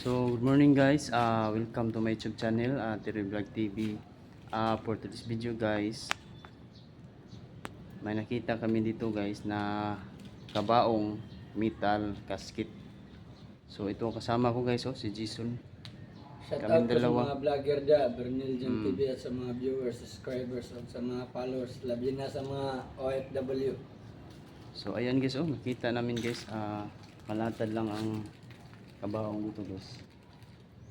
So, good morning guys. Uh, welcome to my YouTube channel, uh, Terry Vlog TV. Uh, for today's video guys, may nakita kami dito guys na kabaong metal casket. So, ito ang kasama ko guys, oh, si Jason. Shout out po dalawa. sa mga vlogger dyan, Bernil Jan Mm. TV at sa mga viewers, subscribers, at sa mga followers, labi na sa mga OFW. So, ayan guys, oh, nakita namin guys, uh, malatad lang ang kabaong dito guys.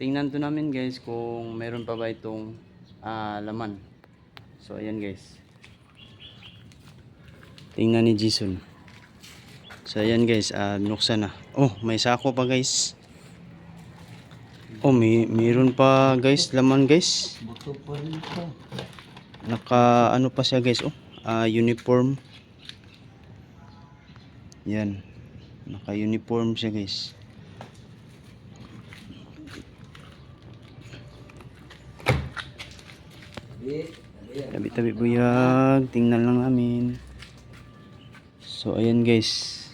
Tingnan to namin guys kung meron pa ba itong ah, laman. So, ayan guys. Tingnan ni Jason. So, ayan guys, ah, binuksan na. Oh, may sako pa guys. Oh, may meron pa guys, laman guys. Naka ano pa siya guys, oh. ah, uniform. Yan. Naka uniform siya guys. Di, ayan. Tabi-tabi buyag, tingnan lang namin. So ayan guys.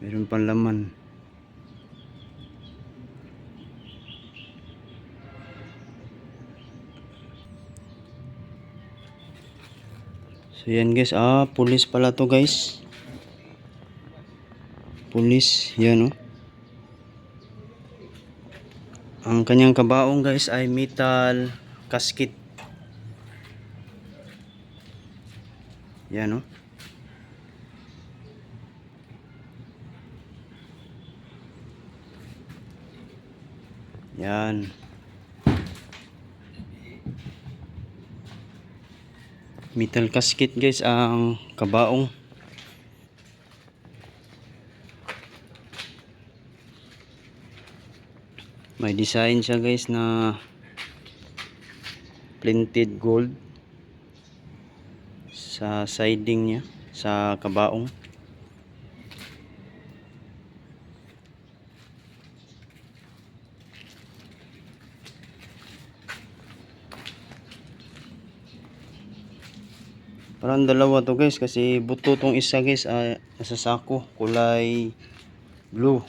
Meron pang laman. So yan guys, ah, pulis pala to guys. Pulis, yan oh. Ang kanyang kabaong guys ay metal casket. Yan oh. Yan. Metal casket guys ang kabaong. May design siya guys na printed gold sa siding niya sa kabaong. Parang dalawa to guys kasi buto tong isa guys ay nasa sako kulay blue.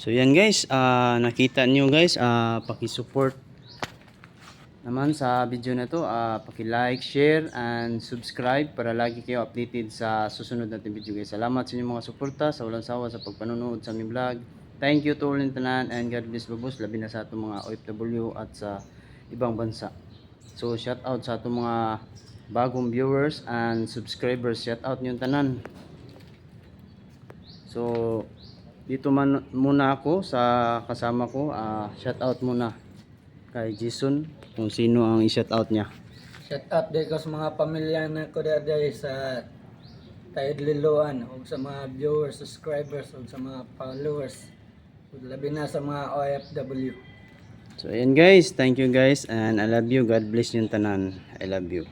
So yan guys, ah nakita niyo guys, ah paki-support naman sa video na to, ah paki-like, share and subscribe para lagi kayo updated sa susunod nating video guys. Salamat sa inyong mga suporta, sa walang sawa sa pagpanonood sa aming vlog. Thank you to all in tanan and God bless babos labi na sa atong mga OFW at sa ibang bansa. So shout out sa atong mga bagong viewers and subscribers. Shout out niyo tanan. So dito man muna ako sa kasama ko. ah shout out muna kay Jason kung sino ang i-shout out niya. Shout out din ko sa mga pamilya na ko dyan sa Tayod Liloan o sa mga viewers, subscribers o sa mga followers. Labi na sa mga OFW. So ayan guys, thank you guys and I love you. God bless yung tanan. I love you.